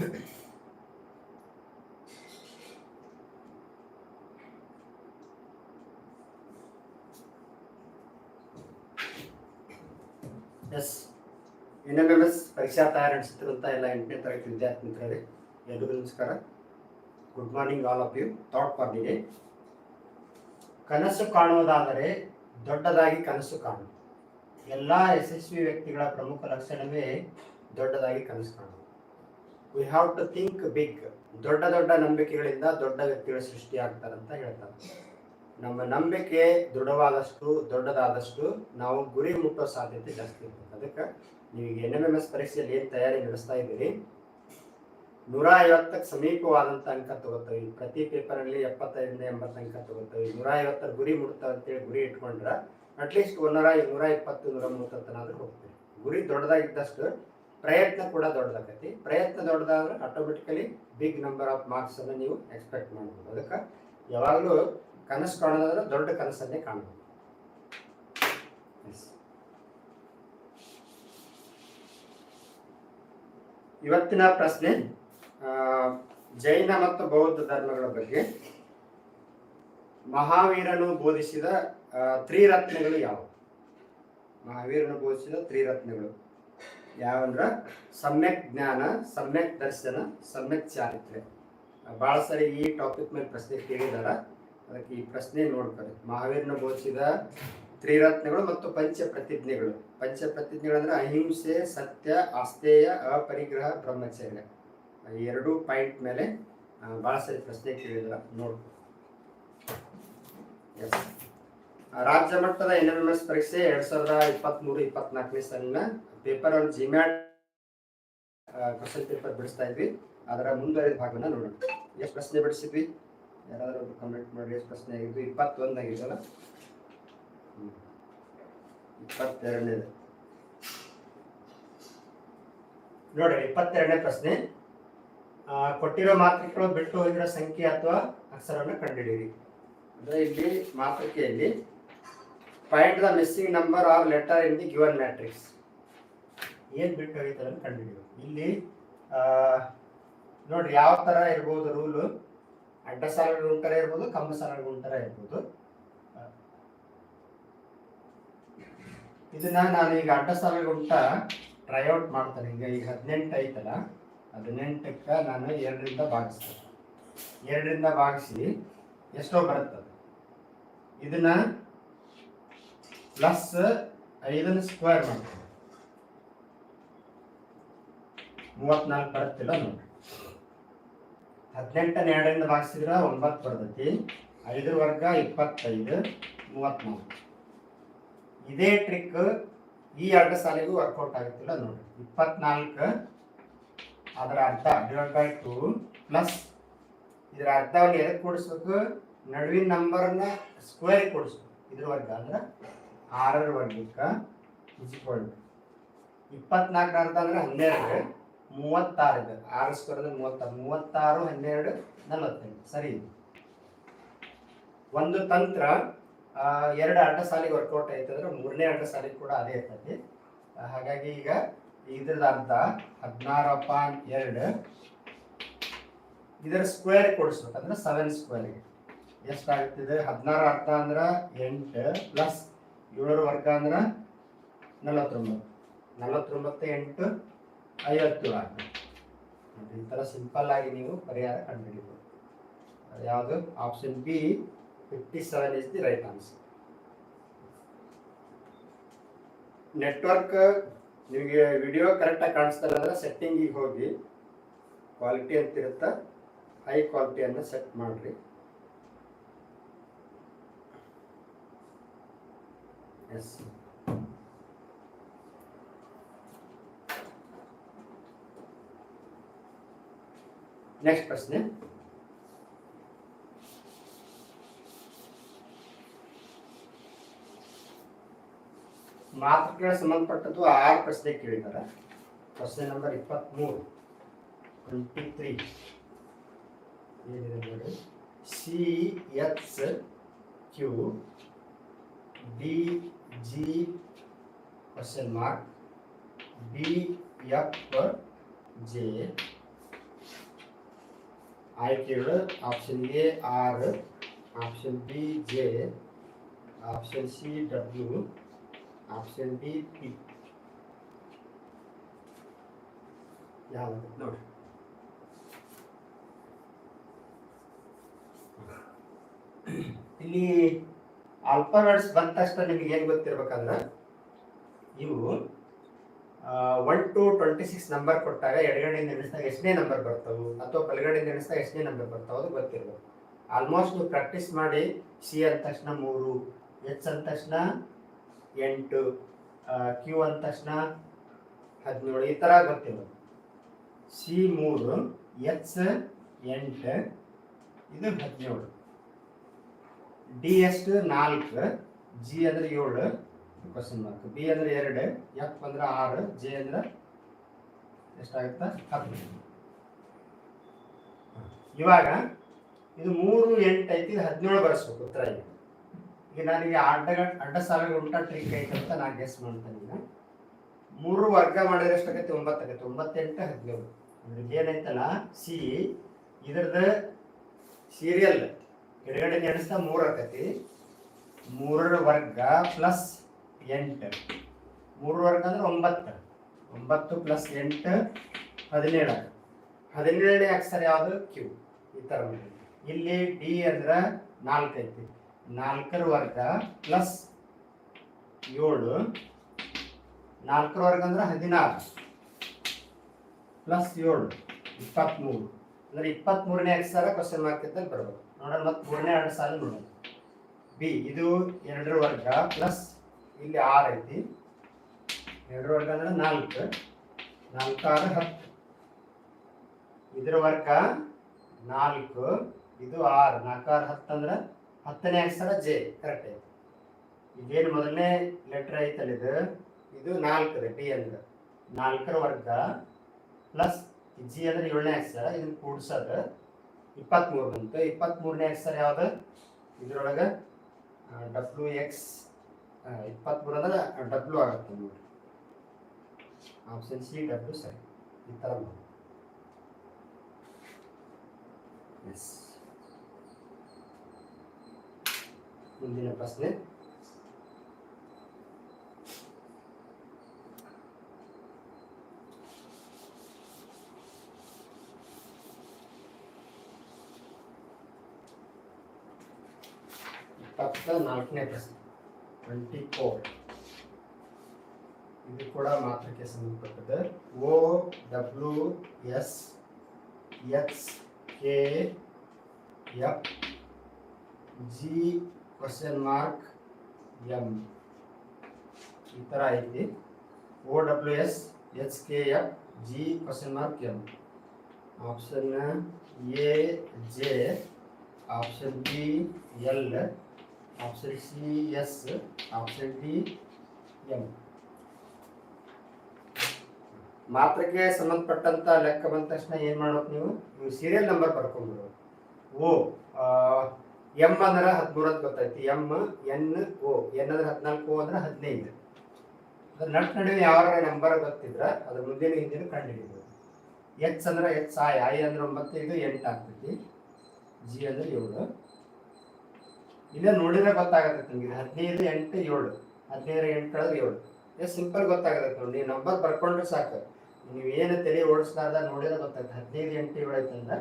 S. N S ಪರೀಕ್ಷಾ ತಯಾರಿ ನಡೆಸುತ್ತಿರುವಂಥ ಎಲ್ಲ ಎಂಟನೇ ತರಗತಿ ವಿದ್ಯಾರ್ಥಿ ಮಿತ್ರರೇ ಎಲ್ರಿಗೂ ನಮಸ್ಕಾರ. Good morning all of you thought day ಕನಸು ಕಾಣುವುದಾದರೆ ದೊಡ್ಡದಾಗಿ ಕನಸು ಕಾಣು ಎಲ್ಲ ಯಶಸ್ವಿ ವ್ಯಕ್ತಿಗಳ ಪ್ರಮುಖ ಲಕ್ಷಣವೇ ದೊಡ್ಡದಾಗಿ ಕನಸು ಕಾಣುವುದು. We have to think big ದೊಡ್ಡ ದೊಡ್ಡ ನಂಬಿಕೆಗಳಿಂದ ದೊಡ್ಡ ವ್ಯಕ್ತಿಗಳು ಸೃಷ್ಟಿಯಾಗ್ತಾರಂತ ಹೇಳ್ತಾರೆ. ನಮ್ಮ ನಂಬಿಕೆ ದೃಢವಾದಷ್ಟು, ದೊಡ್ಡದಾದಷ್ಟು ನಾವು ಗುರಿ ಮುಟ್ಟೋ ಸಾಧ್ಯತೆ ಜಾಸ್ತಿ ಇರ್ತದೆ. ಅದಕ್ಕೆ ನೀವು ಎನ್ ಎಂ ಎಂ ಎಸ್ ಪರೀಕ್ಷೆಯಲ್ಲಿ ಏನು ತಯಾರಿ ನಡೆಸ್ತಾ ಇದ್ದೀರಿ? ನೂರ ಐವತ್ತಕ್ಕೆ ಸಮೀಪವಾದಂಥ ಅಂಕ ತಗೋತೀವಿ ಪ್ರತಿ ಪೇಪರಲ್ಲಿ ಎಪ್ಪತ್ತೈದರಿಂದ ಎಂಬತ್ತು ಅಂಕ ತಗೋತೀವಿ ನೂರ ಐವತ್ತರ ಗುರಿ ಮುಟ್ತಾವೆ ಅಂತೇಳಿ ಗುರಿ ಇಟ್ಕೊಂಡ್ರೆ, ಅಟ್ಲೀಸ್ಟ್ ಒಂದೂರ ನೂರ ಇಪ್ಪತ್ತು, ನೂರ ಮೂವತ್ತನಾದ್ರೂ ಹೋಗ್ತೀವಿ ಗುರಿ ದೊಡ್ಡದಾಗಿದ್ದಷ್ಟು ಪ್ರಯತ್ನ ಕೂಡ ದೊಡ್ಡದಾಗತಿ. ಪ್ರಯತ್ನ ದೊಡ್ಡದಾದ್ರೆ automatically big number of marks ಅನ್ನು ನೀವು ಎಕ್ಸ್ಪೆಕ್ಟ್ ಮಾಡ್ಬೋದು. ಅದಕ್ಕೆ ಯಾವಾಗಲೂ ಕನಸು ಕಾಣೋದಾದ್ರೆ ದೊಡ್ಡ ಕನಸನ್ನೇ ಕಾಣಬಹುದು ಇವತ್ತಿನ ಪ್ರಶ್ನೆ ಜೈನ ಮತ್ತು ಬೌದ್ಧ ಧರ್ಮಗಳ ಬಗ್ಗೆ. ಮಹಾವೀರನು ಬೋಧಿಸಿದ ತ್ರಿರತ್ನಗಳು ಯಾವುವು ಮಹಾವೀರನು ಬೋಧಿಸಿದ ತ್ರಿರತ್ನಗಳು. ಯಾವಂದ್ರ? ಸಮ್ಯಕ್ ಜ್ಞಾನ, ಸಮ್ಯಕ್ ದರ್ಶನ, ಸಮ್ಯಕ್ ಚಾರಿತ್ರ್ಯ ಭಾಳ ಸರಿ ಈ ಟಾಪಿಕ್ ಮೇಲೆ ಪ್ರಶ್ನೆ ಕೇಳಿದಾರ. ಅದಕ್ಕೆ ಈ ಪ್ರಶ್ನೆ ನೋಡ್ತಾರೆ ಮಹಾವೀರನ ಬೋಧಿಸಿದ ತ್ರಿರತ್ನಗಳು ಮತ್ತು ಪಂಚ ಪ್ರತಿಜ್ಞೆಗಳು ಪಂಚ ಪ್ರತಿಜ್ಞೆಗಳು ಅಂದ್ರೆ ಅಹಿಂಸೆ, ಸತ್ಯ ಆಸ್ತೇಯ ಅಪರಿಗ್ರಹ, ಬ್ರಹ್ಮಚರ್ಯ. ಎರಡು ಪಾಯಿಂಟ್ ಮೇಲೆ ಭಾಳ ಸರಿ ಪ್ರಶ್ನೆ ಕೇಳಿದ್ರ. ಎಸ್ ರಾಜ್ಯ ಮಟ್ಟದ ಎನ್ ಎಂ ಎಸ್ ಪರೀಕ್ಷೆ ಎರಡ್ ಸಾವಿರದ ಇಪ್ಪತ್ತ್ಮೂರು ಇಪ್ಪತ್ನಾಲ್ಕನೇ ಸಾಲಿನ ಪೇಪರ್ ಒಂದು ಜಿಮ್ಯಾಟ್ ಕ್ವಶನ್ ಪೇಪರ್ ಬಿಡಿಸ್ತಾ ಇದ್ವಿ. ಅದರ ಮುಂದುವರಿದ ಭಾಗವನ್ನು ನೋಡೋಣ. ಎಷ್ಟು ಪ್ರಶ್ನೆ ಬಿಡಿಸಿದ್ವಿ? ಯಾರಾದರೂ ಒಬ್ಬರು ಕಮೆಂಟ್ ಮಾಡಿ, ಎಷ್ಟು ಪ್ರಶ್ನೆ ಆಗಿದ್ವಿ ಇಪ್ಪತ್ತೊಂದು ಆಗಿದೆಯಲ್ಲ? ಹ್ಮ್. ಇಪ್ಪತ್ತೆರಡನೇದು ನೋಡಿ ಇಪ್ಪತ್ತೆರಡನೇ ಪ್ರಶ್ನೆ. ಕೊಟ್ಟಿರೋ ಮಾತೃಕೆಗಳು ಬಿಟ್ಟು ಹೋಗಿರೋ ಸಂಖ್ಯೆ ಅಥವಾ ಅಕ್ಷರವನ್ನು ಕಂಡುಹಿಡಿಯಿರಿ. ಅಂದರೆ ಇಲ್ಲಿ ಮಾತೃಕೆಯಲ್ಲಿ find the missing number or letter in the given matrix ಏನ್ ಬಿಟ್ಟು ಅದನ್ನು ಅಂತ ಕಂಡುಹಿಡಿಯೋದು ಇಲ್ಲಿ ನೋಡ್ರಿ ಯಾವ ತರ ಇರ್ಬೋದು ರೂಲು ಅಡ್ಡ ಸಾಲಗಳು ತರ ಇರ್ಬೋದು ಕಂಬ ಸಾಲಗಳು ತರ ಇರ್ಬೋದು. ಇದನ್ನ ನಾನು ಈಗ ಅಡ್ಡ ಟ್ರೈ ಟ್ರೈಔಟ್ ಮಾಡ್ತೇನೆ. ಈಗ ಈಗ ಹದಿನೆಂಟು ಐತಲ್ಲ, ಹದಿನೆಂಟಕ್ಕೆ ನಾನು ಎರಡರಿಂದ ಭಾಗಿಸ್ತೇನೆ ಎರಡರಿಂದ ಭಾಗಿಸಿ ಎಷ್ಟೋ ಬರುತ್ತದೆ. ಇದನ್ನ ಪ್ಲಸ್ ಐದನ್ನು ಸ್ಕ್ವೇರ್ ಮಾಡ್ತೀನಿ. ಮೂವತ್ನಾಲ್ಕು ಬರುತ್ತಿಲ್ಲ ನೋಡಿ. ಹದಿನೆಂಟನ ಎರಡರಿಂದ ಭಾಗಿಸಿದ್ರೆ ಒಂಬತ್ತು ಬರ್ತೈತಿ. ಐದರ ವರ್ಗ ಇಪ್ಪತ್ತೈದು ಮೂವತ್ನಾಲ್ಕು ಇದೇ ಟ್ರಿಕ್ ಈ ಎರಡು ಸಾಲಿಗೂ ವರ್ಕೌಟ್ ಆಗುತ್ತಿಲ್ಲ ನೋಡಿ. ಇಪ್ಪತ್ನಾಲ್ಕು ಅದರ ಅರ್ಧ ಡಿವೈಡ್ ಬೈ ಟು ಪ್ಲಸ್ ಇದರ ಅರ್ಧವನ್ನು ಎದಕ್ಕೆ ಕೊಡಿಸ್ಬೇಕು? ನಡುವಿನ ನಂಬರ್ನ ಸ್ಕ್ವೇರ್ ಕೊಡಿಸ್ಬೇಕು. ಇದ್ರ ವರ್ಗ ಅಂದ್ರೆ ಆರರ ವರ್ಗಕ್ಕೆ ಇಸ್ಕೊಳ್ಬೇಕು ಇಪ್ಪತ್ನಾಲ್ಕರ ಅರ್ಧ ಅಂದ್ರೆ ಹನ್ನೆರಡು. ಮೂವತ್ತಾರು ಇದೆ. ಆರು ಸ್ಕ್ವೇರ್ ಅಂದ್ರೆ ಮೂವತ್ತಾರು. ಮೂವತ್ತಾರು, ಹನ್ನೆರಡು, ನಲವತ್ತೆಂಟು. ಸರಿ. ಒಂದು ತಂತ್ರ ಎರಡು ಅಡ್ಡ ಸಾಲಿಗೆ ವರ್ಕೌಟ್ ಆಯ್ತು ಅಂದ್ರೆ ಮೂರನೇ ಅಡ್ಡ ಸಾಲಿಗೆ ಕೂಡ ಅದೇ ಇರ್ತೈತಿ ಹಾಗಾಗಿ ಈಗ ಇದ್ರದ ಅರ್ಧ, ಹದಿನಾರು ಪಾಯಿಂಟ್ ಎರಡು. ಇದರ ಸ್ಕ್ವೇರ್ ಕೊಡಿಸ್ಬೇಕು ಅಂದ್ರೆ ಸೆವೆನ್ ಸ್ಕ್ವೇರ್ಗೆ ಎಷ್ಟಾಗ್ತಿದೆ ಹದಿನಾರು ಅರ್ಧ ಅಂದ್ರೆ ಎಂಟು ಪ್ಲಸ್ ಏಳರ ವರ್ಗ ಅಂದ್ರೆ ನಲವತ್ತೊಂಬತ್ತು. ನಲವತ್ತೊಂಬತ್ತು ಎಂಟು ಐವತ್ತು ಆಗ್ತದೆ ಈ ಥರ ಸಿಂಪಲ್ ಆಗಿ ನೀವು ಪರಿಹಾರ ಕಂಡುಹಿಡಿಬೋದು. ಯಾವುದು? Option B fifty seven is the right answer network ನಿಮಗೆ ವಿಡಿಯೋ ಕರೆಕ್ಟಾಗಿ ಕಾಣಿಸ್ತಾರೆ ಅಂದ್ರೆ ಸೆಟ್ಟಿಂಗಿಗೆ ಹೋಗಿ ಕ್ವಾಲಿಟಿ ಅಂತ ಇರುತ್ತೆ ಹೈ ಕ್ವಾಲಿಟಿಯನ್ನು ಸೆಟ್ ಮಾಡಿರಿ. ಎಸ್ ನೆಕ್ಸ್ಟ್ ಪ್ರಶ್ನೆ ಮಾತೃಕೆಗಳ ಸಂಬಂಧಪಟ್ಟದ್ದು ಆರು ಪ್ರಶ್ನೆ ಕೇಳಿದ್ದಾರೆ. ಪ್ರಶ್ನೆ ನಂಬರ್ ಇಪ್ಪತ್ತ್ಮೂರು ಟ್ವೆಂಟಿ ತ್ರೀ ಏನಿದೆ ನೋಡಿ? C H Q D G question mark B F J ಆಯ್ಕೆಗಳು option A R option B J option C W option D P ಯಾವುದು? ನೋಡಿ. ಇಲ್ಲಿ ಆಲ್ಫಾಬೆಟ್ಸ್ ಬಂದ ತಕ್ಷಣ ನಿಮ್ಗೆ ಏನು ಗೊತ್ತಿರ್ಬೇಕಂದ್ರೆ ಇವು one two twenty six number ಕೊಟ್ಟಾಗ ಎಡಗಡೆಯಿಂದ ಎಣಿಸಿದಾಗ ಎಷ್ಟನೇ ನಂಬರ್ ಬರ್ತಾವೆ? ಅಥವಾ ಬಲಗಡೆ ಎಣಿಸಿದಾಗ ಎಷ್ಟನೇ ನಂಬರ್ ಬರ್ತಾವೆ ಅದು ಗೊತ್ತಿರಬೇಕು. ಆಲ್ಮೋಸ್ಟ್ ನೀವು ಪ್ರಾಕ್ಟೀಸ್ ಮಾಡಿ ಸಿ ಅಂದ ತಕ್ಷಣ ಮೂರು ಎಚ್ ಅಂದ ತಕ್ಷಣ ಎಂಟು ಕ್ಯೂ ಅಂದ ತಕ್ಷಣ ಹದಿನೇಳು, ಈ ಥರ ಗೊತ್ತಿರಬೇಕು. ಸಿ ಮೂರು ಎಚ್ ಎಂಟು, ಇದು ಹದಿನೇಳು. ಡಿ ಎಷ್ಟು? ನಾಲ್ಕು ಜಿ ಅಂದರೆ ಏಳು ಕ್ವಶನ್ ಮಾರ್ಕ್ ಬಿ ಅಂದ್ರೆ ಎರಡು ಎಫ್ ಅಂದ್ರೆ ಆರು ಜೆ ಅಂದ್ರೆ ಎಷ್ಟಾಗುತ್ತೆ? ಹತ್ತು. ಇವಾಗ ಇದು ಮೂರು, ಎಂಟು ಐತಿ, ಇದು ಹದಿನೇಳು ಬರೆಸ್ಬೇಕು ಉತ್ತರ ಈಗ ಈಗ ನನಗೆ ಅಡ್ಡ ಅಡ್ಡ ಸಾವಿರ ಉಂಟ ಟ್ರಿಕ್ ಐತೆ ಅಂತ ನಾನು ಗೆಸ್ ಮಾಡ್ತೇನೆ ಈಗ. ಮೂರು ವರ್ಗ ಮಾಡಿದ್ರೆ ಎಷ್ಟಾಗತ್ತೆ? ಒಂಬತ್ತು ಆಗತ್ತೆ. ಒಂಬತ್ತೆಂಟು, ಹದಿನೇಳು. ಅಂದ್ರೆ ಏನೈತಲ್ಲ? ಸಿ ಇದ್ರದ್ದು ಸೀರಿಯಲ್ ಎಡಗಡೆ ನೆನೆಸ್ತಾ ಮೂರು ಆಕತಿ ಮೂರರ ವರ್ಗ ಪ್ಲಸ್ ಎಂಟು. ಮೂರು ವರ್ಗ ಅಂದ್ರೆ ಒಂಬತ್ತು. ಒಂಬತ್ತು ಪ್ಲಸ್ ಎಂಟು, ಹದಿನೇಳು. ಹದಿನೇಳನೇ ಅಕ್ಷರ ಯಾವುದು? ಕ್ಯೂ ಈ ಥರ. ಇಲ್ಲಿ ಡಿ ಅಂದ್ರೆ ನಾಲ್ಕು ಐತಿ. ನಾಲ್ಕರ ವರ್ಗ ಪ್ಲಸ್ ಏಳು. ನಾಲ್ಕರ ವರ್ಗ ಅಂದ್ರೆ ಹದಿನಾರು. ಪ್ಲಸ್ ಏಳು ಇಪ್ಪತ್ತ್ಮೂರು ಅಂದರೆ ಇಪ್ಪತ್ತ್ಮೂರನೇ ಅಕ್ಷರ ಕ್ವಶನ್ ಮಾರ್ಕ್ ಇದ್ದಲ್ಲಿ ಬರ್ಬೋದು. ನೋಡೋಣ ಮತ್ತೆ ಮೂರನೇ ಎರಡು ಸಾಲ ನೋಡೋಣ. ಬಿ ಇದು ಎರಡರ ವರ್ಗ ಪ್ಲಸ್ ಇಲ್ಲಿ ಆರು ಐತಿ. ಎರಡು ವರ್ಗ ಅಂದ್ರೆ ನಾಲ್ಕು. ನಾಲ್ಕು ಆರು ಹತ್ತು. ಇದ್ರ ವರ್ಗ ನಾಲ್ಕು, ಇದು ಆರು. ನಾಲ್ಕು ಆರು ಹತ್ತು ಅಂದ್ರೆ ಹತ್ತನೇ ಅಕ್ಷರ ಜೆ. ಕರೆಕ್ಟ್ ಐತಿ. ಇದೇನು ಮೊದಲನೇ ಲೆಟರ್ ಐತಲ್ಲ ಇದು? ಇದು ನಾಲ್ಕು ಡಿ ಅಂದ್ರೆ ನಾಲ್ಕರ ವರ್ಗ ಪ್ಲಸ್ ಜಿ ಅಂದ್ರೆ ಏಳನೇ ಅಕ್ಷರ. ಇದನ್ನ ಕೂಡ್ಸೋದು ಇಪ್ಪತ್ತ್ಮೂರು ಬಂತು. ಇಪ್ಪತ್ತ್ಮೂರನೇ ಅಕ್ಷರ ಯಾವುದು? ಇದ್ರೊಳಗೆ ಡಬ್ಲ್ಯೂ ಎಕ್ಸ್ ಇಪ್ಪತ್ತ್ಮೂರು ಅಂದ್ರೆ ಡಬ್ಲ್ಯೂ ಆಗುತ್ತೆ ನೋಡಿ ಆಪ್ಷನ್ ಸಿ ಡಬ್ಲ್ಯೂ ಸರಿ ಈ ಥರ ಮಾಡಿ ಎಸ್ ಮುಂದಿನ ಪ್ರಶ್ನೆ ಇಪ್ಪತ್ತ ನಾಲ್ಕನೇ ಪ್ರಶ್ನೆ ಟ್ವೆಂಟಿ ಫೋರ್ ಇದು ಕೂಡ ಮಾತ್ರಕ್ಕೆ ಸಂಬಂಧಪಟ್ಟದ್ದು O W S X K F G question mark M ಈ ಥರ ಐತಿ O W S H K F G question mark M option A J option B L option C S option D M ಮಾತ್ರಕ್ಕೆ ಸಂಬಂಧಪಟ್ಟಂತ ಲೆಕ್ಕ ಬಂದ ತಕ್ಷಣ ಏನು ಮಾಡ್ಬೇಕು ನೀವು? ನೀವು ಸೀರಿಯಲ್ ನಂಬರ್ ಬರ್ಕೊಂಡ್ಬಿಡು ಓ ಎಂ ಅಂದ್ರೆ ಹದಿಮೂರು ಅಂತ ಗೊತ್ತೈತಿ ಎಂ ಎನ್ ಓ ಎನ್ ಅಂದ್ರೆ ಹದಿನಾಲ್ಕು ಅಂದ್ರೆ ಹದಿನೈದು. ಅದ್ರ ನಟ್ ನಡುವೆ ಯಾವ ನಂಬರ್ ಗೊತ್ತಿದ್ರ ಅದ್ರ ಮುಂದಿನ ಹಿಂದಿನ ಕಂಡುಹಿಡಿಬೋದು. ಎಚ್ ಅಂದ್ರೆ ಎಚ್ ಐ ಐ ಅಂದ್ರೆ ಒಂಬತ್ತು, ಇದು ಎಂಟು ಆಗ್ತೈತಿ. ಜಿ ಅಂದ್ರೆ ಏಳು. ಇಲ್ಲೇ ನೋಡಿದ್ರೆ ಗೊತ್ತಾಗತ್ತೆ ನಿಮಗೆ. ಹದಿನೈದು, ಎಂಟು, ಏಳು. ಹದಿನೈದು, ಎಂಟು ಕಳೆದ್ರೆ ಏಳು. ಎಷ್ಟು ಸಿಂಪಲ್ ಗೊತ್ತಾಗತ್ತೆ ನೋಡಿ, ನೀವು ನಂಬರ್ ಬರ್ಕೊಂಡ್ರೆ ಸಾಕು. ನೀವು ಏನು ತಲೆ ಓಡಿಸ್ಲಾರ್ದ ನೋಡಿದ್ರೆ ಗೊತ್ತಾಗುತ್ತೆ. ಹದಿನೈದು, ಎಂಟು, ಏಳು ಐತಂದ್ರೆ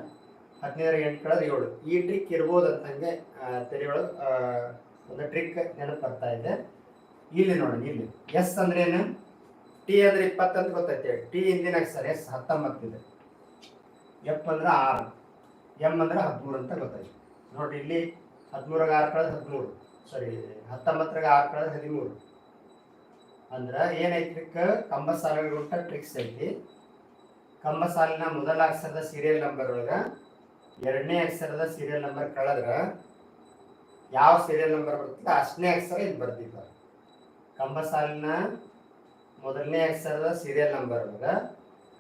ಹದಿನೈದು, ಎಂಟು ಕಳೆದ್ರೆ ಏಳು. ಈ ಟ್ರಿಕ್ ಇರ್ಬೋದು ಅಂತ ತಲೆ ಒಳಗೆ ಒಂದು ಟ್ರಿಕ್ ನೆನಪು ಬರ್ತಾ ಇದೆ. ಇಲ್ಲಿ ನೋಡಿ, ಇಲ್ಲಿ. ಎಸ್ ಅಂದ್ರೆ ಏನು? ಟಿ ಅಂದ್ರೆ ಇಪ್ಪತ್ತಂತ ಗೊತ್ತೈತೆ ಟಿ ಹಿಂದಿನ ಸರ್ ಎಸ್ ಹತ್ತೊಂಬತ್ತಿದೆ ಎಫ್ ಅಂದ್ರೆ ಆರು. ಎಂ ಅಂದ್ರೆ ಹದಿಮೂರು ಅಂತ ಗೊತ್ತೈತೆ ನೋಡ್ರಿ ಇಲ್ಲಿ ಹದಿಮೂರಾಗ ಆರು ಕಳೆದ ಹದಿಮೂರು. ಸಾರಿ ಹತ್ತೊಂಬತ್ತರಾಗ ಆರು ಕಳೆದ ಹದಿಮೂರು. ಅಂದ್ರೆ ಏನೈತಿ ಕಂಬ ಉಂಟ ಟ್ರಿಕ್ಸ್ ಐತಿ ಕಂಬ ಸಾಲಿನ ಮೊದಲ ಅಕ್ಷರದ ಸೀರಿಯಲ್ ನಂಬರ್ ಒಳಗೆ ಎರಡನೇ ಅಕ್ಷರದ ಸೀರಿಯಲ್ ನಂಬರ್ ಕಳೆದ್ರೆ ಯಾವ ಸೀರಿಯಲ್ ನಂಬರ್ ಬರ್ತದೆ ಅಷ್ಟನೇ ಅಕ್ಷರ ಇದು ಬರ್ತಿದ್ದ ಕಂಬ ಸಾಲಿನ ಮೊದಲನೇ ಅಕ್ಷರದ ಸೀರಿಯಲ್ ನಂಬರ್ ಒಳಗೆ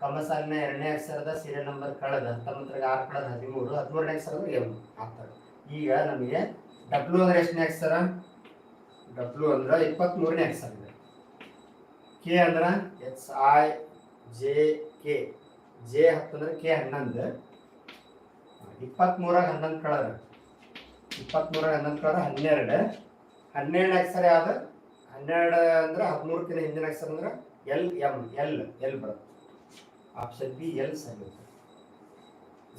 ಕಂಬ ಸಾಲಿನ ಎರಡನೇ ಅಕ್ಷರದ ಸೀರಿಯಲ್ ನಂಬರ್ ಕಳೆದ ಹತ್ತೊಂಬತ್ತರಾಗ ಆರು ಕಳೆದ ಹದಿಮೂರು, ಹದಿಮೂರನೇ ಅಕ್ಷರದ ಏನು ಆಗ್ತದೆ ಈಗ ನಮಗೆ ಡಬ್ಲ್ಯೂ ಅಂದ್ರೆ ಎಷ್ಟನೇ ಅಕ್ಷರ ಡಬ್ಲ್ಯೂ ಅಂದ್ರೆ ಇಪ್ಪತ್ತ್ಮೂರನೇ ಎಕ್ಸ್ ಆಗಿದೆ. ಕೆ ಅಂದ್ರೆ H I J K J ಹತ್ತಂದ್ರೆ K ಹನ್ನೊಂದು. ಇಪ್ಪತ್ತ್ಮೂರಾಗ ಹನ್ನೊಂದು ಕಳೆದ. ಇಪ್ಪತ್ತ್ಮೂರಾಗ ಹನ್ನೊಂದು ಕಳದ ಹನ್ನೆರಡು. ಹನ್ನೆರಡನೇ ಅಕ್ಷರ ಯಾವ್ದು ಹನ್ನೆರಡು ಅಂದ್ರೆ ಹದಿಮೂರಕ್ಕಿಂತ ಹಿಂದಿನ ಅಕ್ಷರ ಅಂದ್ರೆ ಎಲ್ ಎಂ ಎಲ್ ಎಲ್ ಬರುತ್ತೆ. ಆಪ್ಷನ್ ಬಿ ಎಲ್ ಸರಿ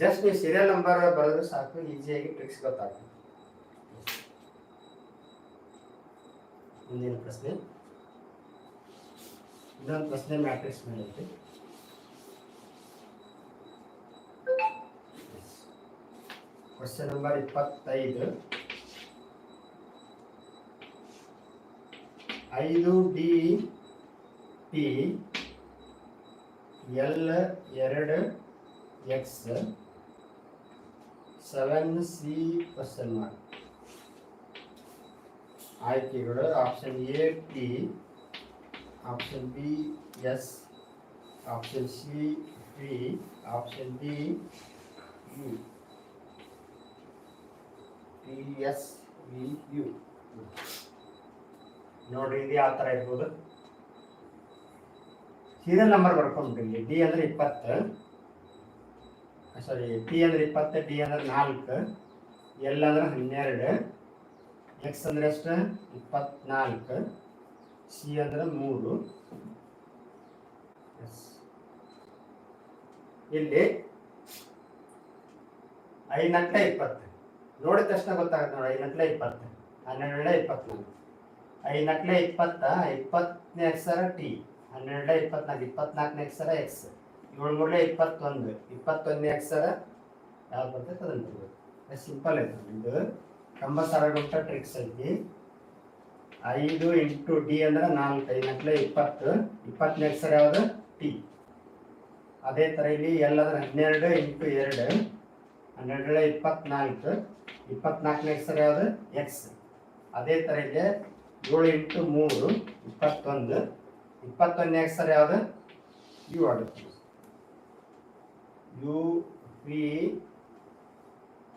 ಜಸ್ಟ್ ನೀವು ಸೀರಿಯಲ್ ನಂಬರ್ ಬರೆದ್ರೆ ಸಾಕು ಈಸಿಯಾಗಿ ಟ್ರಿಕ್ಸ್ ಗೊತ್ತಾಗ್ತದೆ ಮುಂದಿನ ಪ್ರಶ್ನೆ. ಇನ್ನೊಂದು ಪ್ರಶ್ನೆ ಮ್ಯಾಟ್ರಿಕ್ಸ್ ಮೇಲೆ ಐತಿ ಕ್ವಶನ್ ನಂಬರ್ ಇಪ್ಪತ್ತೈದು. ಐದು ಡಿ ಪಿ ಎಲ್ ಎರಡು X seven C question mark ಆಯ್ಕೆಗಳು option A T option B S option C P option D U P S V U ನೋಡ್ರಿ ಇದು ಯಾವ ಥರ ಇರ್ಬೋದು ಸೀರಿಯಲ್ ನಂಬರ್ ಬರ್ಕೊಂಡ್ರಿ ಇಲ್ಲಿ ಡಿ ಅಂದ್ರೆ ಇಪ್ಪತ್ತು ಸಾರಿ ಪಿ ಅಂದ್ರೆ ಇಪ್ಪತ್ತು ಡಿ ಅಂದ್ರೆ ನಾಲ್ಕು. ಎಲ್ ಅಂದ್ರೆ ಹನ್ನೆರಡು. ಎಕ್ಸ್ ಅಂದ್ರೆ ಎಷ್ಟು? ಇಪ್ಪತ್ನಾಲ್ಕು. ಸಿ ಅಂದ್ರೆ ಮೂರು. ಎಸ್ ಇಲ್ಲಿ ಐನಟ್ಲೆ ಇಪ್ಪತ್ತು. ನೋಡಿದ ತಕ್ಷಣ ಗೊತ್ತಾಗುತ್ತೆ ನೋಡಿ, ಐನಟ್ಲೆ ಇಪ್ಪತ್ತು. ಹನ್ನೆರಡೇ ಇಪ್ಪತ್ನಾಲ್ಕು ಐನಟ್ಲೆ ಇಪ್ಪತ್ತ, ಇಪ್ಪತ್ತನೇ ಅಕ್ಷರ ಟಿ ಹನ್ನೆರಡೇ ಇಪ್ಪತ್ನಾಲ್ಕು, ಇಪ್ಪತ್ನಾಲ್ಕನೇ ಅಕ್ಷರ ಎಕ್ಸ್ ಏಳು ಮೂರಲೆ ಇಪ್ಪತ್ತೊಂದು. ಇಪ್ಪತ್ತೊಂದನೇ ಅಕ್ಷರ ಯಾವ್ದು ಬರ್ತೈತೆ ಅದನ್ನು ಸಿಂಪಲ್ ಐತೆ ನಿಮ್ಮದು ಕಂಬ ಗುಂಟ ಟ್ರಿಕ್ಸ್ ಐತಿ ಐದು ಇಂಟು ಡಿ ಅಂದ್ರೆ ನಾಲ್ಕು ಐನಕ್ಲೆ ಇಪ್ಪತ್ತು. ಇಪ್ಪತ್ತನೇ ಅಕ್ಷರ ಯಾವುದು? ಟಿ. ಅದೇ ಥರ ಇಲ್ಲಿ ಎಲ್ಲದ್ರ ಹನ್ನೆರಡು ಇಂಟು ಎರಡು. ಹನ್ನೆರಡಳೆ ಇಪ್ಪತ್ನಾಲ್ಕು. ಇಪ್ಪತ್ನಾಲ್ಕನೇ ಅಕ್ಷರ ಯಾವುದು? ಎಕ್ಸ್ ಅದೇ ಥರ ಇದೆ ಏಳು ಇಂಟು ಮೂರು, ಇಪ್ಪತ್ತೊಂದು. ಇಪ್ಪತ್ತೊಂದನೇ ಅಕ್ಷರ ಯಾವುದು? ಯು ಆಗುತ್ತೆ. ಯು ಪಿ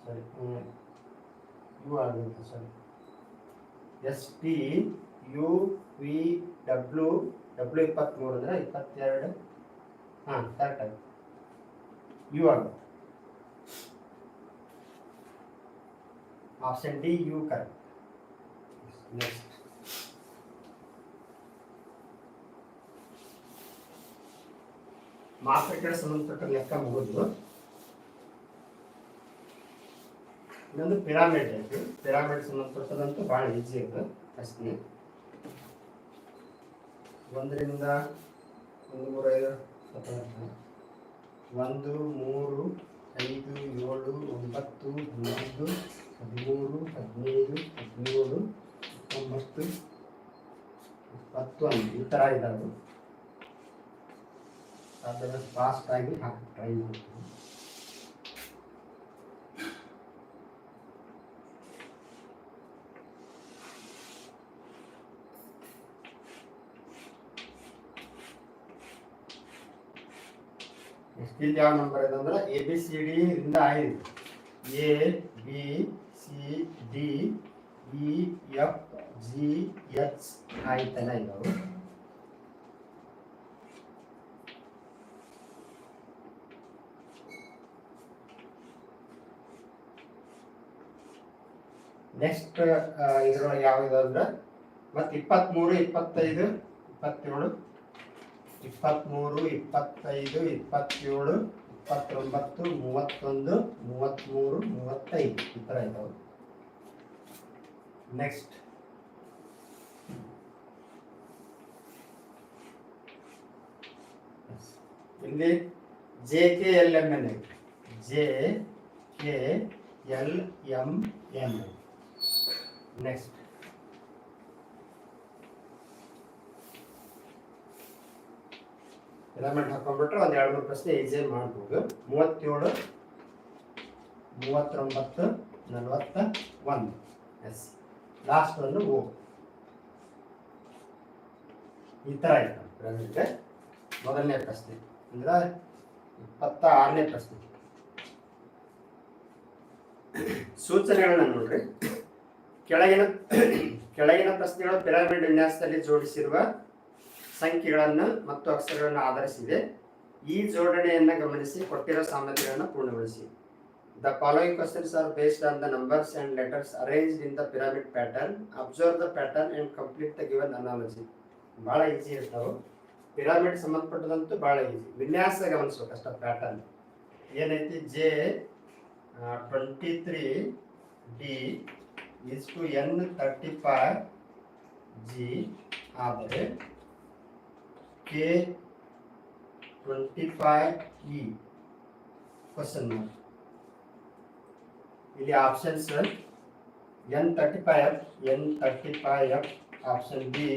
ಸಾರಿ ಯು ಆಗುತ್ತೆ sorry S T U P W W ಇಪ್ಪತ್ತ್ಮೂರು ಅಂದರೆ ಇಪ್ಪತ್ತೆರಡು. ಹಾಂ ಕರೆಕ್ಟ್ ಆಗುತ್ತೆ ಯು ಆಗುತ್ತೆ option D U correct next ಮಾತೃಕೆಗಳ ಸಂಬಂಧಪಟ್ಟ ಲೆಕ್ಕ ಮುಗಿದು, ಇನ್ನೊಂದು ಪಿರಾಮಿಡ್ ಐತಿ ಪಿರಾಮಿಡ್ ಸಂಬಂಧಪಟ್ಟದಂತೂ ಭಾಳ ಈಜಿ ಇದೆ ಪ್ರಶ್ನೆ ಒಂದರಿಂದ ಒಂದು ಮೂರು ಐದು. ಒಂದು, ಮೂರು, ಐದು, ಏಳು, ಒಂಬತ್ತು, ಹನ್ನೊಂದು, ಹದಿಮೂರು, ಹದಿನೈದು, ಹದಿನೇಳು, ಹತ್ತೊಂಬತ್ತು, ಇಪ್ಪತ್ತೊಂದು, ಈ ಥರ ಇದ್ದಾವೆ ಅದನ್ನು ಫಾಸ್ಟಾಗಿ ಹಾಕಿ ಟ್ರೈ ಮಾಡ್ತೀನಿ ನೆಕ್ಸ್ಟ್ ಇಲ್ಲಿ ಯಾವ ನಂಬರ್ ಇದೆ ಅಂದ್ರೆ ಎ ಬಿ ಸಿ ಡಿ ಇಂದ ಐದು A B C D E F G H ಆಯ್ತನ ಇದಾವೆ ನೆಕ್ಸ್ಟ್ ಇದ್ರೊಳಗೆ ಯಾವ್ದು ಅಂದ್ರೆ ಮತ್ತೆ ಇಪ್ಪತ್ತ್ಮೂರು ಇಪ್ಪತ್ತೈದು, ಇಪ್ಪತ್ತೇಳು. ಇಪ್ಪತ್ತ್ಮೂರು ಇಪ್ಪತ್ತೈದು, ಇಪ್ಪತ್ತೇಳು, ಇಪ್ಪತ್ತೊಂಬತ್ತು, ಮೂವತ್ತೊಂದು, ಮೂವತ್ತ್ಮೂರು, ಮೂವತ್ತೈದು. ಈ ಥರ ಇದ್ದಾವೆ ನೆಕ್ಸ್ಟ್ ಇಲ್ಲಿ J K L M N J K L M N next pyramid ಹಾಕೊಂಡ್ಬಿಟ್ರೆ ಒಂದು ಎರಡು ಮೂರು ಪ್ರಶ್ನೆ ಈಸಿಯಾಗಿ ಮಾಡ್ಬೋದು. ಮೂವತ್ತೇಳು, ಮೂವತ್ತೊಂಬತ್ತು ನಲವತ್ತ ಒಂದು ಎಸ್ ಲಾಸ್ಟ್ ಒಂದು ಓ. ಈ ಥರ ಆಯ್ತು ಮೊದಲನೇ ಪ್ರಶ್ನೆ. ಅಂದ್ರೆ ಇಪ್ಪತ್ತ ಆರನೇ ಪ್ರಶ್ನೆ. ಸೂಚನೆಗಳನ್ನ ನೋಡ್ರಿ. ಕೆಳಗಿನ ಕೆಳಗಿನ ಪ್ರಶ್ನೆಗಳು ಪಿರಾಮಿಡ್ ವಿನ್ಯಾಸದಲ್ಲಿ ಜೋಡಿಸಿರುವ ಸಂಖ್ಯೆಗಳನ್ನು ಮತ್ತು ಅಕ್ಷರಗಳನ್ನು ಆಧರಿಸಿದೆ. ಈ ಜೋಡಣೆಯನ್ನು ಗಮನಿಸಿ, ಕೊಟ್ಟಿರೋ ಸಾಮಗ್ರಿಗಳನ್ನು ಪೂರ್ಣಗೊಳಿಸಿ. The following questions are based on the numbers and letters arrange in the pyramid pattern observe the pattern and complete the given analogy ಭಾಳ ಈಸಿ ಇರ್ತಾವೆ ಪಿರಾಮಿಡ್ ಸಂಬಂಧಪಟ್ಟದಂತೂ ಭಾಳ ಈಸಿ ವಿನ್ಯಾಸ ಗಮನಿಸ್ಬೇಕು ಅಷ್ಟ ಪ್ಯಾಟರ್ನ್ ಏನೈತಿ? J twenty three D is to N thirty five G ಆದರೆ K twenty five E question mark ಇಲ್ಲಿ options N thirty five F N thirty five F option B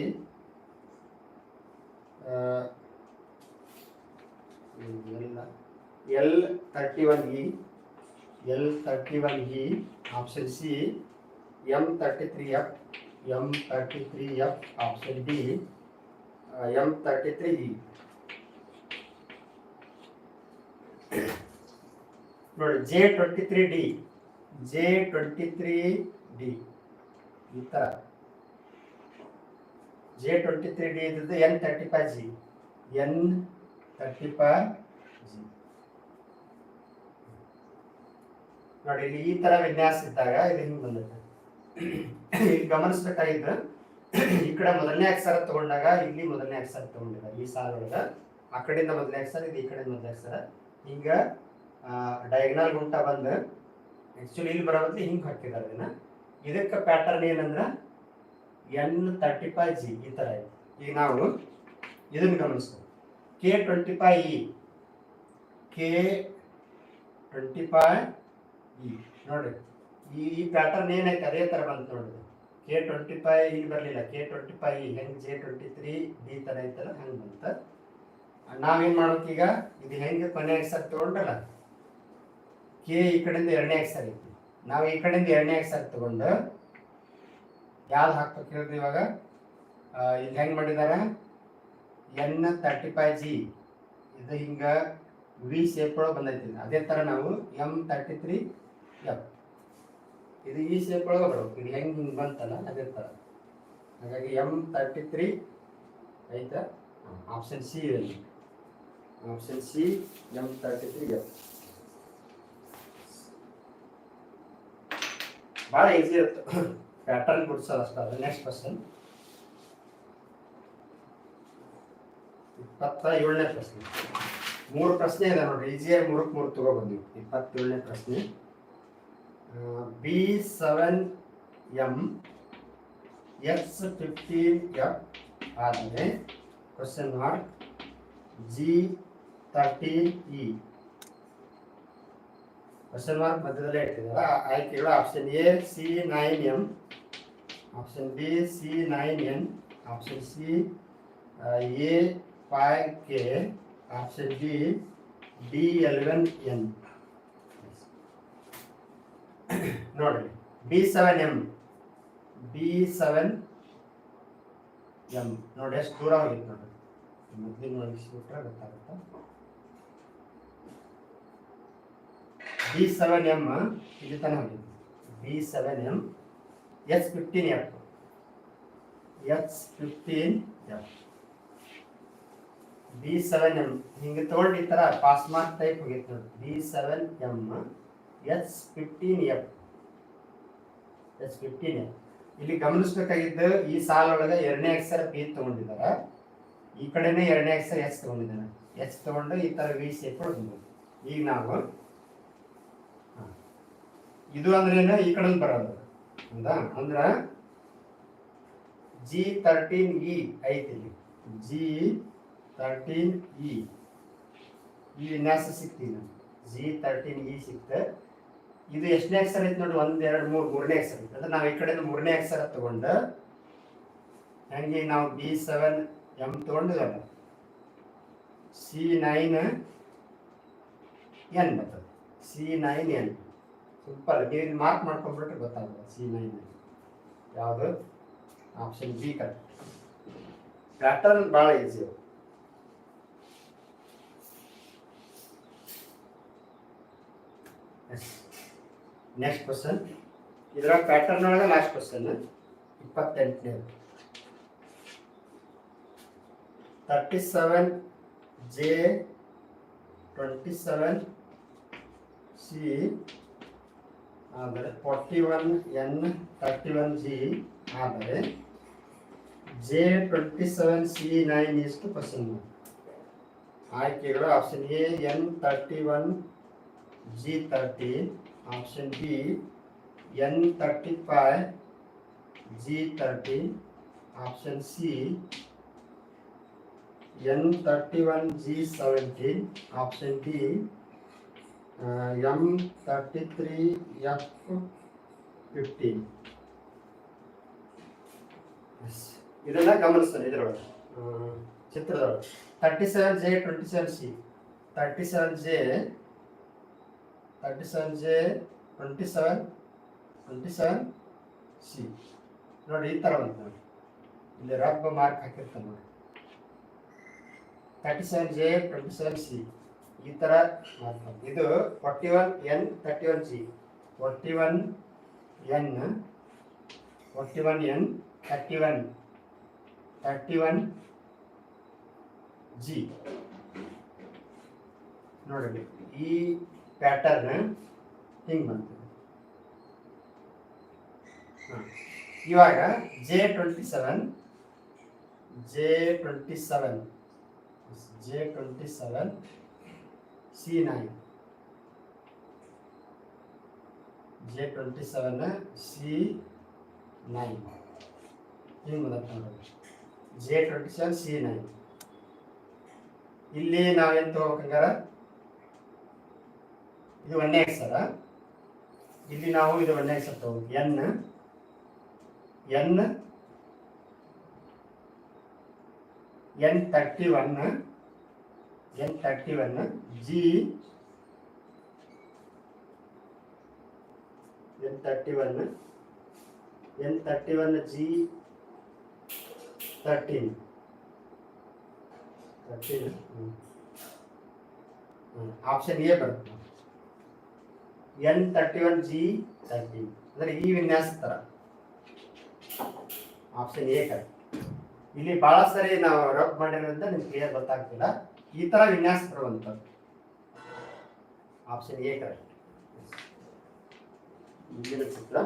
ಎಲ್ಲ L thirty one E L thirty one E option C M thirty three F M thirty three F option D M thirty three E ನೋಡಿ J twenty three D J twenty three D ಈ ಥರ J twenty three D ಇದ್ದದ್ದು N thirty five G N thirty five G ನೋಡಿ ಇಲ್ಲಿ ಈ ತರ ವಿನ್ಯಾಸ ಇದ್ದಾಗ ಇದು ಹಿಂಗೆ ಬಂದಿದೆ ಇಲ್ಲಿ ಗಮನಿಸ್ಬೇಕಾಗಿದ್ದು, ಈ ಕಡೆ ಮೊದಲನೇ ಅಕ್ಷರ ತಗೊಂಡಾಗ ಇಲ್ಲಿ ಮೊದಲನೇ ಅಕ್ಷರ ತಗೊಂಡಿದ್ದಾರೆ. ಈ ಸಾಲೊಳಗ ಆ ಕಡೆಯಿಂದ ಮೊದಲನೇ ಅಕ್ಷರ, ಇದು ಈ ಕಡೆಯಿಂದ ಮೊದಲನೇ ಅಕ್ಷರ. ಹಿಂಗ ಡಯಾಗ್ನಲ್ ಗುಂಟ ಬಂದು ಆಕ್ಚುಲಿ ಇಲ್ಲಿ ಬರೋದ್ರೆ ಹಿಂಗೆ ಹಾಕಿದ್ದಾರೆ ಅದನ್ನ. ಇದಕ್ಕೆ ಪ್ಯಾಟರ್ನ್ ಏನಂದ್ರೆ ಎನ್ ತರ್ಟಿ ಫೈವ್ ಜಿ ಈ ಥರ ಇದೆ. ಈಗ ನಾವು ಇದನ್ನ ಗಮನಿಸ್ಬೋದು. K twenty five E K twenty five E ನೋಡ್ರಿ. ಈ ಈ ಪ್ಯಾಟರ್ನ್ ಏನೈತೆ ಅದೇ ಥರ ಬಂತು ನೋಡಿದ್ರೆ. ಕೆ ಟ್ವೆಂಟಿ ಫೈವ್ ಇಲ್ಲಿ ಬರಲಿಲ್ಲ. ಕೆ ಟ್ವೆಂಟಿ ಇ ಹೆಂಗೆ? ಜೆ ಟ್ವೆಂಟಿ ತ್ರೀ ಬಿ ಥರ ಐತಲ್ಲ ಹಂಗೆ ಬಂತು. ನಾವೇನು ಈಗ? ಇದು ಹೆಂಗೆ ಕೊನೆ ಎಕ್ಸರ್ ತೊಗೊಂಡ್ರಲ್ಲ? ಕೆ ಈ ಕಡೆಯಿಂದ ಎರಡನೇ ಎಕ್ಸ್ ಐತಿ ನಾವು ಈ ಕಡೆಯಿಂದ ಎರಡನೇ ಎಕ್ಸರ್ ತಗೊಂಡು, ಯಾವ್ದು ಹಾಕ್ಬೇಕು ಹೇಳ್ರಿ ಇವಾಗ? ಇಲ್ಲಿ ಹೆಂಗೆ ಮಾಡಿದ್ದಾರೆ ಎನ್ ತರ್ಟಿ ಫೈವ್ ಜಿ ಇದು ಹಿಂಗೆ ವಿ ಶೇಪ್ ಒಳಗೆ ಬಂದೈತಿ. ಅದೇ ಥರ ನಾವು ಎಂ ತರ್ಟಿ ತ್ರೀ ಎಫ್ ಇದು ಈ ಶೇಪ್ ಒಳಗೆ ಬರ್ಬೇಕು. ಇದು ಹೆಂಗೆ ಹಿಂಗೆ ಬಂತಲ್ಲ ಅದೇ ಥರ ಹಾಗಾಗಿ ಎಂ ತರ್ಟಿ ತ್ರೀ ಆಯ್ತಾ ಆಪ್ಷನ್ ಸಿ ಇದೆ option C M thirty three F ಭಾಳ ಈಸಿ ಇರುತ್ತೆ. ಪ್ಯಾಟರ್ನ್ ಬಿಡ್ಸೋದು ಅಷ್ಟು ಅದು. ನೆಕ್ಸ್ಟ್ ಕ್ವಶನ್ ಇಪ್ಪತ್ತ ಏಳನೇ ಪ್ರಶ್ನೆ. ಮೂರು ಪ್ರಶ್ನೆ ಇದೆ ನೋಡ್ರಿ. ಈಸಿಯಾಗಿ ಮೂರಕ್ಕೆ ಮೂರು ತಗೊಬಂದ್ವಿ ಇಪ್ಪತ್ತೇಳನೇ ಪ್ರಶ್ನೆ. B seven M X fifteen F ಆದಮೇಲೆ question mark G thirteen E question mark ಮಧ್ಯದಲ್ಲೇ ಇಟ್ಟಿದ್ದಾರೆ ಆ ಆಯ್ಕೆಗಳು option A C nine M option B C nine N option C A five K option D D eleven N ನೋಡ್ರಿ B seven M B seven M ನೋಡಿ, ಎಷ್ಟು ದೂರ ಹೋಗಿತ್ತು ನೋಡ್ರಿ. ಮೊದಲಿನ ಒಳಗಿಸ್ಬಿಟ್ರೆ ಗೊತ್ತಾಗುತ್ತೆ? ಬಿ ಸೆವೆನ್ ಎಂ ಇಲ್ಲಿ ತನಕ ಹೋಗಿದೆ B seven M H fifteen F H fifteen F B seven M ಹಿಂಗೆ ತಗೊಂಡು ಈ ಥರ ಪಾಸ್ ಮಾರ್ಕ್ ಟೈಪ್ ಹೋಗಿತ್ತು ನೋಡಿ B seven M H fifteen F H fifteen ಇಲ್ಲಿ ಗಮನಿಸ್ಬೇಕಾಗಿದ್ದು ಈ ಸಾಲೊಳಗೆ ಎರಡನೇ ಅಕ್ಷರ ಪಿ ತಗೊಂಡಿದ್ದಾರ. ಈ ಕಡೆನೇ ಎರಡನೇ ಅಕ್ಷರ ಎಚ್ ತಗೊಂಡಿದ್ದಾನೆ ಎಚ್ ತಗೊಂಡು ಈ ಥರ ವಿ ಶೇಪ್ ಬಂದು ಈಗ ನಾವು. ಇದು ಅಂದ್ರೆ ಈ ಕಡೆ ಬರೋದು. ಹೌದಾ? ಅಂದ್ರ ಜಿ ತರ್ಟೀನ್ ಇ ಐತಿ ಇಲ್ಲಿ. ಜಿ ತರ್ಟೀನ್ ಇ ಈ ವಿನ್ಯಾಸ ಸಿಕ್ತಿ ಜಿ ತರ್ಟೀನ್ ಇ ಸಿಕ್ತ. ಇದು ಎಷ್ಟನೇ ಅಕ್ಷರ ಐತಿ ನೋಡಿ, ಒಂದ್, ಎರಡು, ಮೂರು, ಮೂರನೇ ಅಕ್ಷರ ಅಂದ್ರೆ ನಾವು ಈ ಕಡೆ ಮೂರನೇ ಅಕ್ಷರ ತಗೊಂಡು ಹಂಗೆ ನಾವು ಬಿ ಸೆವೆನ್ ಎಂ ತಗೊಂಡಿವಲ್ಲ ಸಿ ನೈನ್ ಎನ್ ಬರ್ತದೆ. ಸಿ ನೈನ್ ಎನ್ ಸಿಂಪಲ್ ನೀವು ಮಾರ್ಕ್ ಮಾಡ್ಕೊಂಡ್ಬಿಟ್ರೆ ಗೊತ್ತಾಗುತ್ತೆ. ಸಿ ನೈನ್ ಎನ್ ಯಾವುದು? ಆಪ್ಷನ್ ಬಿ ಕರೆಕ್ಟ್ ಪ್ಯಾಟರ್ನ್ ಭಾಳ ಈಸಿ ನೆಕ್ಸ್ಟ್ ಕ್ವಶನ್ ಇದರ ಪ್ಯಾಟರ್ನ್ ಒಳಗೆ ಲಾಸ್ಟ್ ಕ್ವಶನ್ ಇಪ್ಪತ್ತೆಂಟನೇ thirty seven J twenty seven C ಆದರೆ forty one N thirty one G ಆದರೆ J twenty seven C nine ಇಷ್ಟು ಕ್ವಶನ್ ಆಯ್ಕೆಗಳು option A N thirty one G thirty option B N thirty five G thirty option C N thirty one G seventeen option D M thirty three F fifteen ಇದೆಲ್ಲ ಗಮನಿಸ್ತಾನೆ ಇದರೊಳಗೆ ಚಿತ್ರದೊಳಗೆ thirty seven J twenty seven C thirty seven J thirty J twenty seven twenty seven C ನೋಡಿ, ಈ ಥರ ಬಂತು ನೋಡಿ. ಇಲ್ಲಿ ರಬ್ಬ mark ಹಾಕಿರ್ತಾನೆ ನೋಡಿ. Thirty seven J twenty seven C ಈ ಥರ ಇದು forty one N thirty one C forty one N forty one N thirty one thirty one G ನೋಡಿ ಈ ಪ್ಯಾಟರ್ನ್ ಹಿಂಗೆ ಬಂತು. ಹ. ಇವಾಗ J twenty seven J twenty seven J twenty seven C nine J twenty seven C nine ಹಿಂಗೆ ಬಂದತ್ತೆ J twenty seven C nine ಇಲ್ಲಿ ನಾವೇನು ತಗೋಬೇಕಂಗಾರ? ಇದು ಒಂದೇ ಅಕ್ಷರ ಇಲ್ಲಿ ನಾವು ಇದು ಒಂದೇ ಅಕ್ಷರ ತಗೋಬೇಕು N N N thirty one N thirty one G N thirty one N thirty one G thirteen thirteen option A ಬರುತ್ತೆ. N thirty one G thirty ಅಂದರೆ ಈ ವಿನ್ಯಾಸ ಥರ ಆಪ್ಷನ್ ಎ ಕರೆಕ್ಟ್ ಇಲ್ಲಿ ಭಾಳ ಸರಿ ನಾವು ರಬ್ ಮಾಡಿರೋದ್ರಿಂದ ನಿಮ್ಗೆ ಕ್ಲಿಯರ್ ಗೊತ್ತಾಗ್ತಿಲ್ಲ. ಈ ಥರ ವಿನ್ಯಾಸ ಬರುವಂಥದ್ದು ಆಪ್ಷನ್ ಎ ಕರೆಕ್ಟ್ ಮುಂದಿನ ಚಿತ್ರ.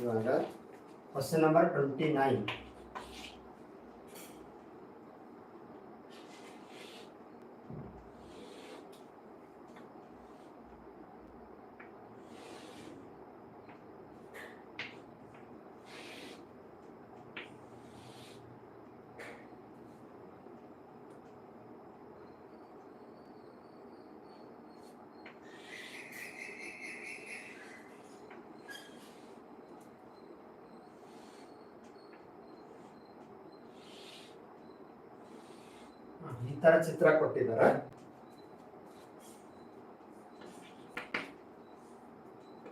you are question number 29 ತರ ಚಿತ್ರ ಕೊಟ್ಟಿದ್ದಾರೆ.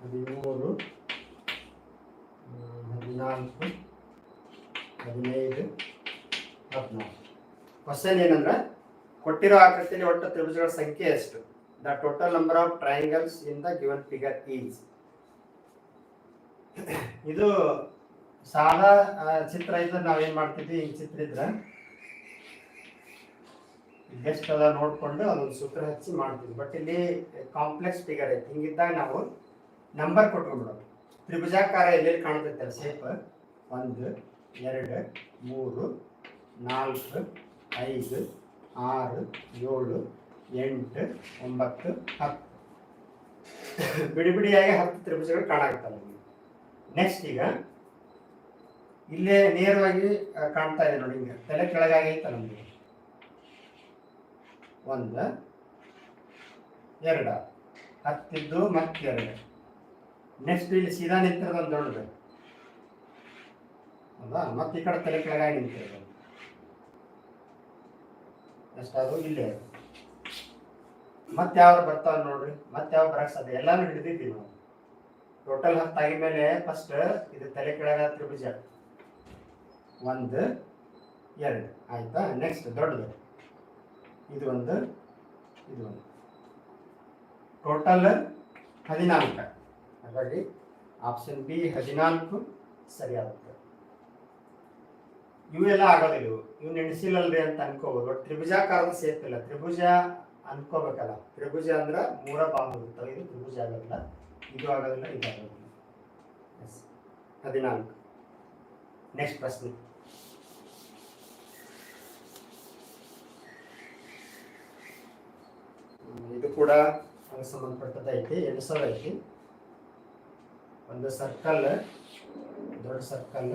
ಹದಿಮೂರು ಹದಿನಾಲ್ಕು, ಹದಿನೈದು ಹದಿನಾಲ್ಕು ಕ್ವಶನ್ ಏನಂದ್ರೆ, ಕೊಟ್ಟಿರೋ ಆಕೃತಿಯಲ್ಲಿ ಒಟ್ಟು ತ್ರಿಭುಜಗಳ ಸಂಖ್ಯೆ ಎಷ್ಟು? The total number of triangles in the given figure is ಇದು ಸಾದಾ ಚಿತ್ರ ಇದ್ರೆ ನಾವೇನ್ ಮಾಡ್ತಿದ್ವಿ, ಈ ಚಿತ್ರ ಇದ್ರೆ ಬೆಸ್ಟ್ ನೋಡಿಕೊಂಡು ಅದೊಂದು ಸೂತ್ರ ಹಚ್ಚಿ ಮಾಡ್ತೀವಿ. ಬಟ್ ಇಲ್ಲಿ ಕಾಂಪ್ಲೆಕ್ಸ್ ಫಿಗರ್ ಐತಿ. ಹಿಂಗಿದ್ದಾಗ ನಾವು ನಂಬರ್ ಕೊಟ್ಕೊಂಡ್ಬಿಡೋದು ತ್ರಿಭುಜಾಕಾರ ಎಲ್ಲೆಲ್ಲಿ ಕಾಣ್ತೈತೆ ಸೇಪ್ ಒಂದು, ಎರಡು, ಮೂರು, ನಾಲ್ಕು, ಐದು, ಆರು, ಏಳು, ಎಂಟು, ಒಂಬತ್ತು, ಹತ್ತು. ಬಿಡಿ ಬಿಡಿಯಾಗಿ ಹತ್ತು ತ್ರಿಭುಜಗಳು ಕಾಣಾಗ್ತವೆ ನಮಗೆ. ನೆಕ್ಸ್ಟ್ ಈಗ ಇಲ್ಲೇ ನೇರವಾಗಿ ಕಾಣ್ತಾ ಇದೆ ನೋಡಿ ಹಿಂಗೆ. ತಲೆ ಕೆಳಗಾಗೈತೆ ನಮಗೆ. ಒಂದು, ಎರಡು, ಹತ್ತಿದ್ದು ಮತ್ತೆರಡು. ನೆಕ್ಸ್ಟ್ ಇಲ್ಲಿ ಸೀದಾ ನಿಂತಿರೋದು ಒಂದು ದೊಡ್ಡದು ಹೌದಾ ಮತ್ತೆ ಈ ಕಡೆ ತಲೆ ಕೆಳಗಾಗಿ ನಿಂತಿರೋದು. ಎಷ್ಟಾದ್ರು ಇಲ್ಲೇ. ಮತ್ತೆ ಯಾವ್ದು ಬರ್ತಾವ ನೋಡ್ರಿ. ಮತ್ತೆ ಯಾವ ಬರಕ್ ಸಾಧ್ಯ? ಎಲ್ಲಾನು ಹಿಡಿದಿದ್ದೀವಿ ನಾವು. ಟೋಟಲ್ ಹತ್ತಾಗಿ ಮೇಲೆ ಫಸ್ಟ್ ಇದು ತಲೆ ಕೆಳಗ ತ್ರಿಭುಜ. ಒಂದು, ಎರಡು. ಆಯ್ತಾ? ನೆಕ್ಸ್ಟ್ ದೊಡ್ಡದು. ಇದು ಒಂದು ಇದು ಒಂದು. ಟೋಟಲ್ ಹದಿನಾಲ್ಕು. ಹಾಗಾಗಿ ಆಪ್ಷನ್ ಬಿ ಹದಿನಾಲ್ಕು ಸರಿಯಾಗುತ್ತೆ. ಇವು ಇವೆಲ್ಲ ಆಗೋದಿಲ್ಲ ಇವು ಇವು ನೆನೆಸಿಲ್ಲಲ್ರಿ ಅಂತ ಅನ್ಕೋಬೋದು. ಬಟ್ ತ್ರಿಭುಜಾಕಾರದ ಸೇಪ್ ತ್ರಿಭುಜ ಅನ್ಕೋಬೇಕಲ್ಲ. ತ್ರಿಭುಜ ಅಂದ್ರೆ ಮೂರ ಬಾಹು ಇರ್ತವೆ ಇದು ತ್ರಿಭುಜ ಆಗೋದಿಲ್ಲ. ಇದು ಆಗೋದಿಲ್ಲ ಇದು ಆಗೋದಿಲ್ಲ. ಹದಿನಾಲ್ಕು. ನೆಕ್ಸ್ಟ್ ಪ್ರಶ್ನೆ. ಇದು ಕೂಡ ಅದಕ್ಕೆ ಸಂಬಂಧಪಟ್ಟದ್ದು ಐತಿ ಐತಿ. ಒಂದು ಸರ್ಕಲ್ ದೊಡ್ಡ ಸರ್ಕಲ್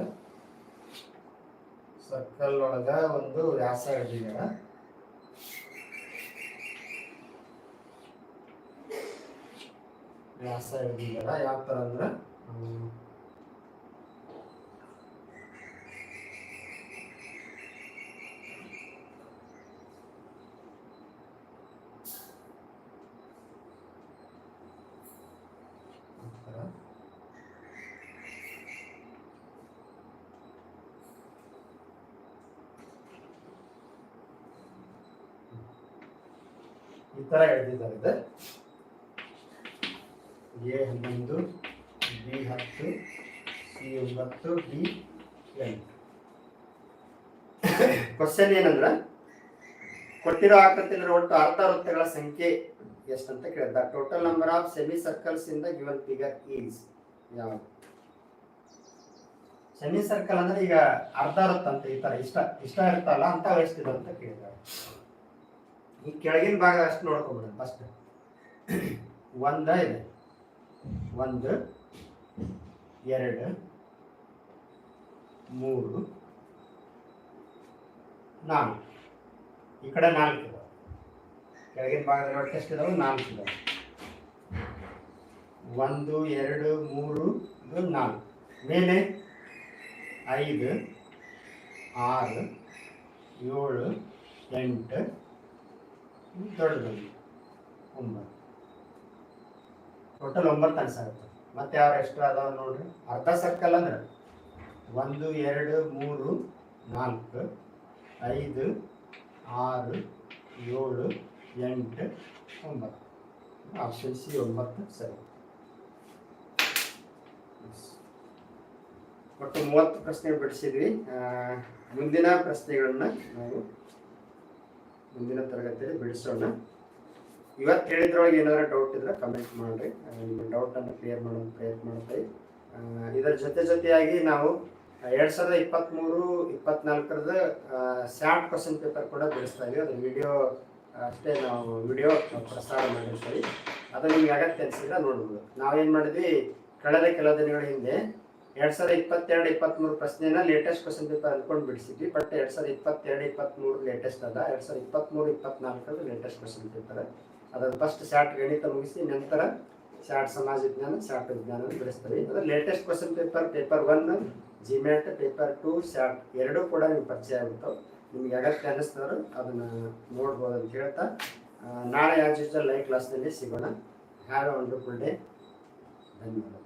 ಸರ್ಕಲ್ ಒಳಗ ಒಂದು ವ್ಯಾಸ ಹಿಡಿದಾರ ವ್ಯಾಸ ಹಿಡಿದಾರ ಯಾವ ತರ ಅಂದ್ರ ಹ್ಮ್, ಈ ತರ. ಈ ತರ ಹೇಳ್ತಿದ್ದಾರೆ. ಇದು ಎ ಹನ್ನೊಂದು, ಬಿ ಹತ್ತು, ಸಿ ಒಂಬತ್ತು, ಡಿ ಎಂಟು. ಕ್ವಶನ್ ಏನಂದ್ರೆ, ಕೊಟ್ಟಿರೋ ಆಕೃತಿಯಲ್ಲಿ ಒಟ್ಟು ಅರ್ಧ ವೃತ್ತಗಳ ಸಂಖ್ಯೆ ಎಷ್ಟಂತ ಕೇಳಿದ total number of semi circles in the given figure is ಯಾವುದು? ಸೆಮಿ ಸರ್ಕಲ್ ಅಂದ್ರೆ ಈಗ ಅರ್ಧ ವೃತ್ತ ಅಂತ ಈ ತರ ಇಷ್ಟ ಇಷ್ಟ ಇರ್ತಲ್ಲ ಅಂತ ಎಷ್ಟಿದೆ ಅಂತ ಕೇಳಿದ್ದಾರೆ ಈ ಕೆಳಗಿನ ಭಾಗ ಅಷ್ಟು ನೋಡ್ಕೊಂಬಿಡೋಣ ಫಸ್ಟ್ ಒಂದ ಇದೆ. ಒಂದು, ಎರಡು, ಮೂರು, ನಾಲ್ಕು. ಈ ಕಡೆ ನಾಲ್ಕು ಇದಾವೆ. ಕೆಳಗಿನ ಭಾಗದಲ್ಲಿ ಒಟ್ಟು ಎಷ್ಟು ಇದಾವೆ? ನಾಲ್ಕು ಇದಾವೆ. ಒಂದು, ಎರಡು, ಮೂರು ನಾಲ್ಕು. ಮೇಲೆ ಐದು, ಆರು, ಏಳು, ಎಂಟು ದೊಡ್ಡದು. ಒಂಬತ್ತು. ಟೋಟಲ್ ಒಂಬತ್ತು ಅನ್ಸಾಗುತ್ತೆ ಮತ್ತೆ ಯಾವ ಎಷ್ಟು ಅದಾವ ನೋಡ್ರಿ. ಅರ್ಧ ಸರ್ಕಲ್ ಅಂದ್ರೆ ಒಂದು, ಎರಡು, ಮೂರು, ನಾಲ್ಕು, ಐದು, ಆರು, ಏಳು, ಎಂಟು, ಒಂಬತ್ತು. ಆಪ್ಷನ್ ಸಿ ಒಂಬತ್ತು ಸರಿ. ಒಟ್ಟು ಮೂವತ್ತು ಪ್ರಶ್ನೆ ಬಿಡಿಸಿದ್ವಿ. ಮುಂದಿನ ಪ್ರಶ್ನೆಗಳನ್ನ ನಾವು ಮುಂದಿನ ತರಗತಿಯಲ್ಲಿ ಬಿಡಿಸೋಣ. ಇವತ್ತು ಹೇಳಿದ್ರೊಳಗೆ ಏನಾದ್ರು ಡೌಟ್ ಇದ್ರೆ ಕಮೆಂಟ್ ಮಾಡಿರಿ. ನಿಮ್ಮ ನಿಮ್ಮ ಡೌಟನ್ನು ಕ್ಲಿಯರ್ ಮಾಡೋ ಪ್ರಯತ್ನ ಮಾಡ್ತೀವಿ ಇದರ ಜೊತೆ ಜೊತೆಯಾಗಿ ನಾವು ಎರಡು ಸಾವಿರದ ಇಪ್ಪತ್ತ್ಮೂರು ಇಪ್ಪತ್ನಾಲ್ಕರದ ಸ್ಯಾಟ್ ಕ್ವಶನ್ ಪೇಪರ್ ಕೂಡ ಬಿಡಿಸ್ತಾ ಇದೀವಿ. ಅದು ವಿಡಿಯೋ ಅಷ್ಟೇ ನಾವು ವಿಡಿಯೋ ಪ್ರಸಾರ ಮಾಡಿರ್ತೀವಿ. ಅದು ನಿಮ್ಗೆ ಅಗತ್ಯ ಅನಿಸಿದ್ರೆ ನೋಡ್ಬೋದು. ನಾವೇನು ಮಾಡಿದ್ವಿ? ಕಳೆದ ಕೆಲ ದಿನಗಳ ಹಿಂದೆ ಎರಡ್ ಸಾವಿರದ ಇಪ್ಪತ್ತೆರಡು ಇಪ್ಪತ್ತ್ಮೂರು ಪ್ರಶ್ನೆನ ಲೇಟೆಸ್ಟ್ ಕ್ವಶನ್ ಪೇಪರ್ ಅನ್ಕೊಂಡು ಬಿಡಿಸಿದ್ವಿ ಬಟ್ ಎರಡ್ ಸಾವಿರದ ಇಪ್ಪತ್ತೆರಡು ಇಪ್ಪತ್ತ್ಮೂರು ಲೇಟೆಸ್ಟ್ ಅದ ಎರಡ್ ಸಾವಿರದ ಇಪ್ಪತ್ತ್ಮೂರು ಇಪ್ಪತ್ನಾಲ್ಕರದ ಲೇಟೆಸ್ಟ್ ಕ್ವಶನ್ ಪೇಪರ್ ಅದ್ರ ಫಸ್ಟ್ ಶಾರ್ಟ್ ಗಣಿತ ಮುಗಿಸಿ, ನಂತರ ಸ್ಯಾಟ್ ಸಮಾಜ ವಿಜ್ಞಾನ ಶಾರ್ಟ್ ವಿಜ್ಞಾನ ಬಿಡಿಸ್ತೀವಿ. ಅದ್ರ latest question paper paper one GMAT paper two short ಎರಡೂ ಕೂಡ ನಿಮ್ಗೆ ಪರಿಚಯ ಆಗುತ್ತೆ ನಿಮ್ಗೆ ಅಗತ್ಯ ಅನ್ನಿಸ್ತವ್ರು ಅದನ್ನು ನೋಡ್ಬೋದು ಅಂತ ಹೇಳ್ತಾ ನಾಳೆ ಆಸ್ ಯೂಶಲ್ ಲೈವ್ ಕ್ಲಾಸ್ನಲ್ಲಿ ಸಿಗೋಣ. ಹ್ಯಾವ್ ಅ ವಂಡರ್ಫುಲ್ ಡೇ ಧನ್ಯವಾದ.